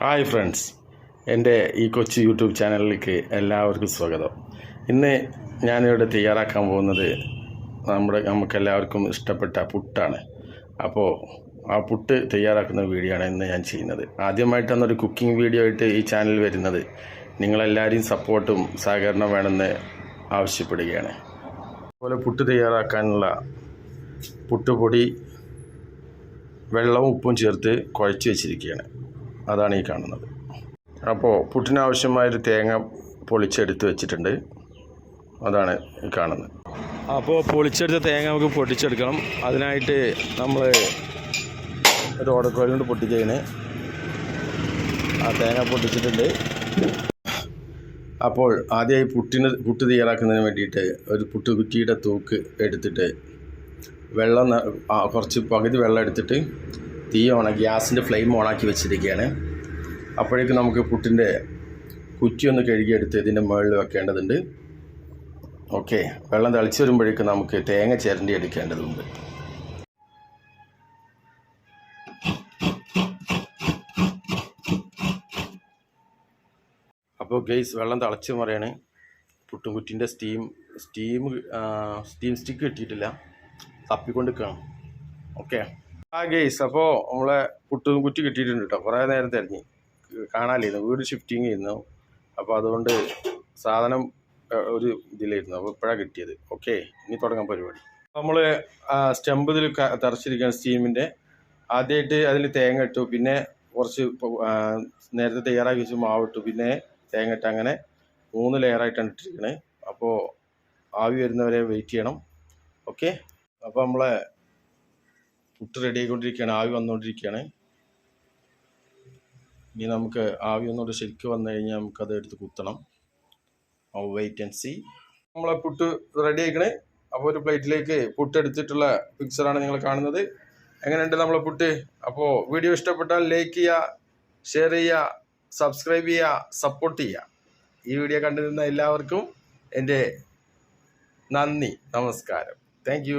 Hi friends എന്റെ ഈ കൊച്ചു യൂട്യൂബ് ചാനലിലേക്ക് എല്ലാവർക്കും സ്വാഗതം. ഇന്ന് ഞാനിവിടെ തയ്യാറാക്കാൻ പോകുന്നത് നമ്മുടെ നമുക്കെല്ലാവർക്കും ഇഷ്ടപ്പെട്ട പുട്ടാണ്. അപ്പോൾ ആ പുട്ട് തയ്യാറാക്കുന്ന വീഡിയോ ആണ് ഇന്ന് ഞാൻ ചെയ്യുന്നത്. ആദ്യമായിട്ടാണ് ഒരു കുക്കിംഗ് വീഡിയോ ആയിട്ട് ഈ ചാനൽ വരുന്നത് നിങ്ങളെല്ലാവരെയും സപ്പോർട്ടും സഹകരണം വേണമെന്ന് ആവശ്യപ്പെടുകയാണ്. അതുപോലെ പുട്ട് തയ്യാറാക്കാനുള്ള പുട്ടുപൊടി വെള്ളവും ഉപ്പും ചേർത്ത് കുഴച്ച് വെച്ചിരിക്കുകയാണ്. അതാണ് ഈ കാണുന്നത്. അപ്പോൾ പുട്ടിനാവശ്യമായൊരു തേങ്ങ പൊളിച്ചെടുത്ത് വെച്ചിട്ടുണ്ട്. അതാണ് ഈ കാണുന്നത്. അപ്പോൾ പൊളിച്ചെടുത്ത തേങ്ങ നമുക്ക് പൊട്ടിച്ചെടുക്കണം. അതിനായിട്ട് നമ്മൾ ഒരു ഓടക്കോയിൽ കൊണ്ട് പൊട്ടിച്ചതിന് ആ തേങ്ങ പൊട്ടിച്ചിട്ടുണ്ട്. അപ്പോൾ ആദ്യമായി പുട്ടിന് പുട്ട് തയ്യാറാക്കുന്നതിന് വേണ്ടിയിട്ട് ഒരു പുട്ട് കുറ്റിയുടെ തൂക്ക് എടുത്തിട്ട് വെള്ളം കുറച്ച് പകുതി വെള്ളം എടുത്തിട്ട് തീ ഓണ ഗ്യാസിന്റെ ഫ്ലെയിം ഓണാക്കി വെച്ചിരിക്കുകയാണ്. അപ്പോഴേക്ക് നമുക്ക് പുട്ടിന്റെ കുറ്റി ഒന്ന് കഴുകിയെടുത്ത് ഇതിന്റെ മുകളിൽ വെക്കേണ്ടതുണ്ട്. ഓക്കെ വെള്ളം തളിച്ചു വരുമ്പോഴേക്ക് നമുക്ക് തേങ്ങ ചിരണ്ടി എടുക്കേണ്ടതുണ്ട്. അപ്പോൾ ഗെയ്സ് വെള്ളം തിളച്ച് മറിയാണ് പുട്ടും കുറ്റിന്റെ സ്റ്റീം സ്റ്റീം സ്റ്റീം സ്റ്റിക്ക് കിട്ടിയിട്ടില്ല. തപ്പിക്കൊണ്ട് കാണും ഓക്കെ. ആ ഗെയ്സ് അപ്പോൾ നമ്മളെ കുട്ടി കുറ്റി കിട്ടിയിട്ടുണ്ട് കേട്ടോ കുറേ നേരം തിരഞ്ഞ് കാണാനില്ലായിരുന്നു. വീട് ഷിഫ്റ്റിംഗ് ചെയ്യുന്നു അപ്പോൾ അതുകൊണ്ട് സാധനം ഒരു ഇതിലായിരുന്നു. അപ്പോൾ ഇപ്പോഴാണ് കിട്ടിയത്. ഓക്കെ ഇനി തുടങ്ങാൻ പരിപാടി. നമ്മൾ സ്റ്റെമ്പ് ഇതിൽ തറച്ചിരിക്കുകയാണ് സ്റ്റീമിന്റെ ആദ്യമായിട്ട് അതിൽ തേങ്ങ ഇട്ടു. പിന്നെ കുറച്ച് നേരത്തെ തയ്യാറാക്കി വെച്ച് മാവ് ഇട്ടു. പിന്നെ തേങ്ങ ഇട്ട് അങ്ങനെ മൂന്ന് ലെയറായിട്ടാണ് ഇട്ടിരിക്കുന്നത് അപ്പോൾ ആവി വരുന്നവരെ വെയിറ്റ് ചെയ്യണം. ഓക്കെ അപ്പോൾ നമ്മളെ പുട്ട് റെഡി ആയിക്കൊണ്ടിരിക്കുകയാണ്. ആവി വന്നുകൊണ്ടിരിക്കുകയാണ്. ഇനി നമുക്ക് ആവി ഒന്നുകൂടെ ശരിക്കും വന്നു കഴിഞ്ഞാൽ നമുക്കത് എടുത്ത് കുത്തണം. വെയിറ്റ് ആൻഡ് സി നമ്മളെ പുട്ട് റെഡി ആയിക്കണേ. അപ്പോൾ ഒരു പ്ലേറ്റിലേക്ക് പുട്ട് എടുത്തിട്ടുള്ള പിക്ചറാണ് നിങ്ങൾ കാണുന്നത്. എങ്ങനെയുണ്ട് നമ്മളെ പുട്ട്? അപ്പോൾ വീഡിയോ ഇഷ്ടപ്പെട്ടാൽ ലൈക്ക് ചെയ്യുക ഷെയർ ചെയ്യുക സബ്സ്ക്രൈബ് ചെയ്യുക സപ്പോർട്ട് ചെയ്യുക. ഈ വീഡിയോ കണ്ടിരുന്ന എല്ലാവർക്കും എന്റെ നന്ദി നമസ്കാരം. താങ്ക്